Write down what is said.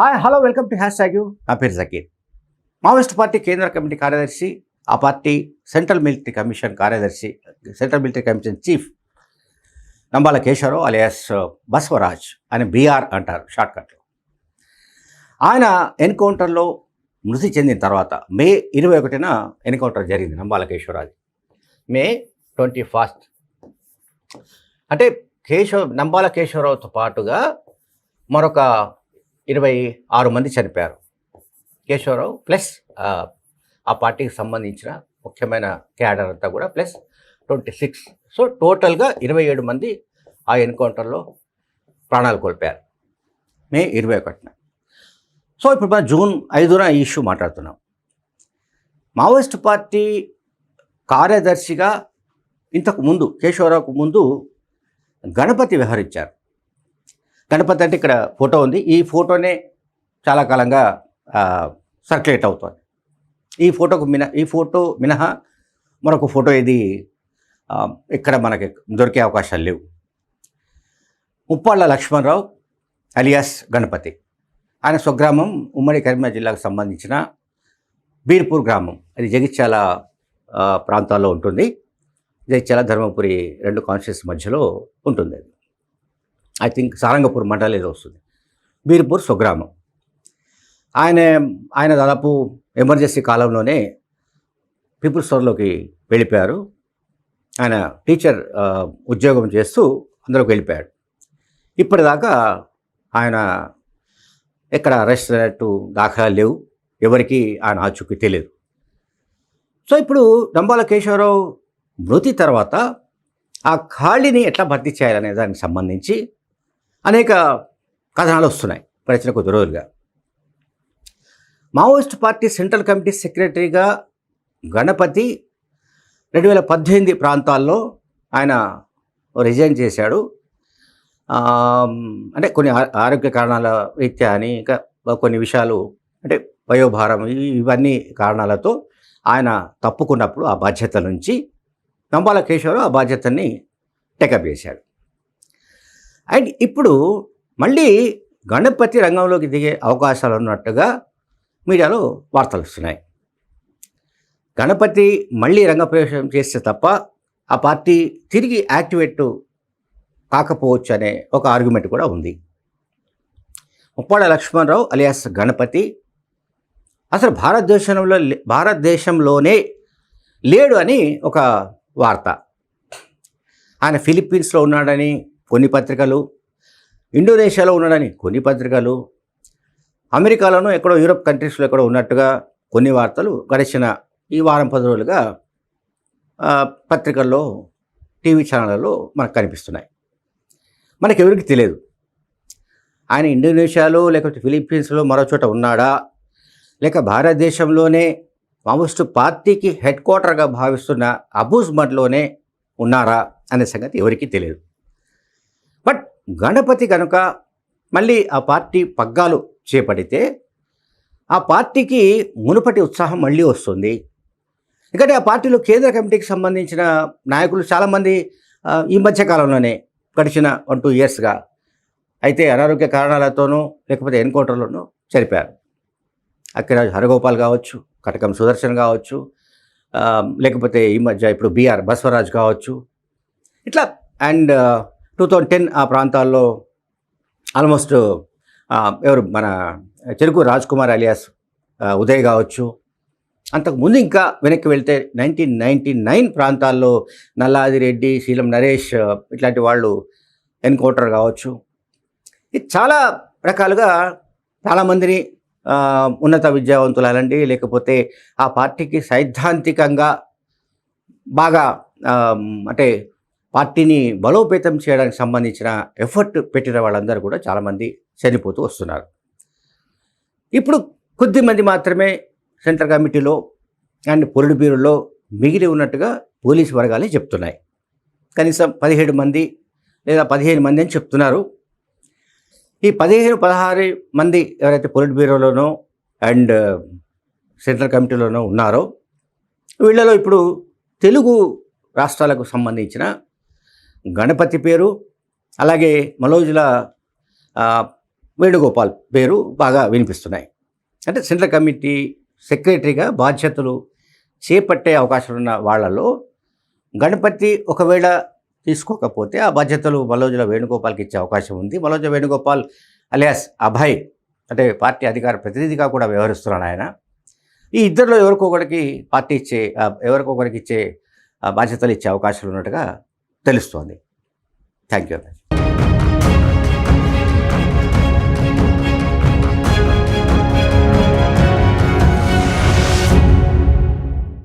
Hi hello welcome to hash tag you నా పేరు Zakir Maoist party కేంద్ర కమిటీ కార్యదర్శి ఆ పార్టీ సెంట్రల్ మిలిటరీ కమిషన్ కార్యదర్శి central military commission chief Nambala Keshavarao alias uh, Basavaraj అని బీఆర్ అంటారు షార్ట్కట్లో ఆయన ఎన్కౌంటర్లో మృతి చెందిన తర్వాత మే ఇరవై ఒకటిన ఎన్కౌంటర్ జరిగింది Nambala Keshavaraju. May twenty first అంటే కేశవ నంబాల కేశవరావుతో పాటుగా మరొక ఇరవై ఆరు మంది చనిపోయారు. కేశవరావు ప్లస్ ఆ, పార్టీకి సంబంధించిన ముఖ్యమైన క్యాడర్ అంతా కూడా ప్లస్ ట్వంటీ సిక్స్. సో టోటల్గా ఇరవై ఏడు మంది ఆ ఎన్కౌంటర్లో ప్రాణాలు కోల్పోయారు. మే ఇరవై ఒకటిన. సో ఇప్పుడు మనం జూన్ ఐదున ఈ ఇష్యూ మాట్లాడుతున్నాం. మావోయిస్ట్ పార్టీ కార్యదర్శిగా ఇంతకు ముందు కేశవరావుకు ముందు గణపతి వ్యవహరించారు. గణపతి అంటే ఇక్కడ ఫోటో ఉంది. ఈ ఫోటోనే చాలా కాలంగా సర్క్యులేట్ అవుతుంది. ఈ ఫోటోకు మిన ఈ ఫోటో మినహా మరొక ఫోటో ఇది ఇక్కడ మనకి దొరికే అవకాశాలు లేవు. ముప్పాళ్ళ లక్ష్మణరావు అలియాస్ గణపతి. ఆయన స్వగ్రామం ఉమ్మడి కరీంనగర్ జిల్లాకు సంబంధించిన బీర్పూర్ గ్రామం. అది జగిత్యాల ప్రాంతాల్లో ఉంటుంది. జగిత్యాల ధర్మపురి రెండు కాన్స్టిట్యూన్స్ మధ్యలో ఉంటుంది అది. ఐ థింక్ సారంగపూర్ మండలం ఏదో వస్తుంది. బీర్పూర్ స్వగ్రామం. ఆయన ఆయన దాదాపు ఎమర్జెన్సీ కాలంలోనే పీపుల్స్ స్టోర్లోకి వెళ్ళిపోయారు. ఆయన టీచర్ ఉద్యోగం చేస్తూ అందులోకి వెళ్ళిపోయాడు. ఇప్పటిదాకా ఆయన ఎక్కడ అరెస్ట్ అయినట్టు దాఖలాలు లేవు. ఎవరికి ఆయన ఆచూకీ తెలియదు. సో ఇప్పుడు డంబాల కేశవరావు మృతి తర్వాత ఆ ఖాళీని ఎట్లా భర్తీ చేయాలనే దానికి సంబంధించి అనేక కథనాలు వస్తున్నాయి. గడిచిన కొద్ది రోజులుగా మావోయిస్ట్ పార్టీ సెంట్రల్ కమిటీ సెక్రటరీగా గణపతి రెండు వేల పద్దెనిమిది ప్రాంతాల్లో ఆయన రిజైన్ చేశాడు. అంటే కొన్ని ఆరోగ్య కారణాల రీత్యా అని ఇంకా కొన్ని విషయాలు అంటే వయోభారం ఇవన్నీ కారణాలతో ఆయన తప్పుకున్నప్పుడు ఆ బాధ్యత నుంచి నంబాల కేశవరావు ఆ బాధ్యతని టేకప్ చేశాడు. అండ్ ఇప్పుడు మళ్ళీ గణపతి రంగంలోకి దిగే అవకాశాలు ఉన్నట్టుగా మీడియాలో వార్తలు వస్తున్నాయి. గణపతి మళ్ళీ రంగప్రవేశం చేస్తే తప్ప ఆ పార్టీ తిరిగి యాక్టివేట్ కాకపోవచ్చు అనే ఒక ఆర్గ్యుమెంట్ కూడా ఉంది. ముప్పాడ లక్ష్మణరావు అలియాస్ గణపతి అసలు భారతదేశంలో లే- భారతదేశంలోనే లేడు అని ఒక వార్త. ఆయన ఫిలిప్పీన్స్లో ఉన్నాడని కొన్ని పత్రికలు ఇండోనేషియాలో ఉన్నాడని కొన్ని పత్రికలు అమెరికాలోనూ ఎక్కడో యూరప్ కంట్రీస్లో ఎక్కడో ఉన్నట్టుగా కొన్ని వార్తలు గడిచిన ఈ వారం పది రోజులుగా పత్రికల్లో టీవీ ఛానళ్ళలో మనకు కనిపిస్తున్నాయి. మనకి ఎవరికి తెలియదు. ఆయన ఇండోనేషియాలో లేకపోతే ఫిలిప్పీన్స్లో మరో చోట ఉన్నాడా? లేక భారతదేశంలోనే మామూస్ట్ పార్టీకి హెడ్ క్వార్టర్గా భావిస్తున్న అబూజ్మడ్లోనే ఉన్నారా? అనే సంగతి ఎవరికీ తెలియదు. బట్ గణపతి కనుక మళ్ళీ ఆ పార్టీ పగ్గాలు చేపడితే ఆ పార్టీకి మునుపటి ఉత్సాహం మళ్ళీ వస్తుంది. ఎందుకంటే ఆ పార్టీలో కేంద్ర కమిటీకి సంబంధించిన నాయకులు చాలామంది ఈ మధ్య కాలంలోనే గడిచిన వన్ టూ ఇయర్స్గా అయితే అనారోగ్య కారణాలతోనూ లేకపోతే ఎన్కౌంటర్లోనూ చనిపోయారు అక్కిరాజు హరగోపాల్ కావచ్చు కటకం సుదర్శన్ కావచ్చు లేకపోతే ఈ మధ్య ఇప్పుడు బీఆర్ బస్వరాజ్ కావచ్చు. ఇట్లా అండ్ టూ థౌజండ్ టెన్ ఆ ప్రాంతాల్లో ఆల్మోస్ట్ ఎవరు మన చెరుకు రాజ్ కుమార్ అలియాస్ ఉదయ్ కావచ్చు. అంతకు ముందు ఇంకా వెనక్కి వెళ్తే నైన్టీన్ నైన్టీ నైన్ ప్రాంతాల్లో నల్లాది రెడ్డి శీలం నరేష్ ఇట్లాంటి వాళ్ళు ఎన్కౌంటర్ కావచ్చు. ఇది చాలా రకాలుగా చాలామందిని ఉన్నత విద్యావంతులండి లేకపోతే ఆ పార్టీకి సైద్ధాంతికంగా బాగా అంటే పార్టీని బలోపేతం చేయడానికి సంబంధించిన ఎఫర్ట్ పెట్టిన వాళ్ళందరూ కూడా చాలామంది చనిపోతూ వస్తున్నారు. ఇప్పుడు కొద్ది మంది మాత్రమే సెంట్రల్ కమిటీలో అండ్ పొలిట్ బ్యూరోలో మిగిలి ఉన్నట్టుగా పోలీసు వర్గాలే చెప్తున్నాయి. కనీసం పదిహేడు మంది లేదా పదిహేను మంది అని చెప్తున్నారు. ఈ పదిహేను పదహారు మంది ఎవరైతే పొలిట్ బ్యూరోలోనో అండ్ సెంట్రల్ కమిటీలోనో ఉన్నారో వీళ్ళలో ఇప్పుడు తెలుగు రాష్ట్రాలకు సంబంధించిన గణపతి పేరు అలాగే మలోజుల వేణుగోపాల్ పేరు బాగా వినిపిస్తున్నాయి. అంటే సెంట్రల్ కమిటీ సెక్రటరీగా బాధ్యతలు చేపట్టే అవకాశం ఉన్న వాళ్ళలో గణపతి ఒకవేళ తీసుకోకపోతే ఆ బాధ్యతలు మలోజుల వేణుగోపాల్కి ఇచ్చే అవకాశం ఉంది. మలోజ వేణుగోపాల్ అలియాస్ అభయ్ అంటే పార్టీ అధికార ప్రతినిధిగా కూడా వ్యవహరిస్తున్నాడు ఆయన. ఈ ఇద్దరిలో ఎవరికొకరికి పార్టీ ఇచ్చే ఎవరికొకరికి ఇచ్చే బాధ్యతలు ఇచ్చే అవకాశాలు ఉన్నట్టుగా తెలుస్తోంది. Thank you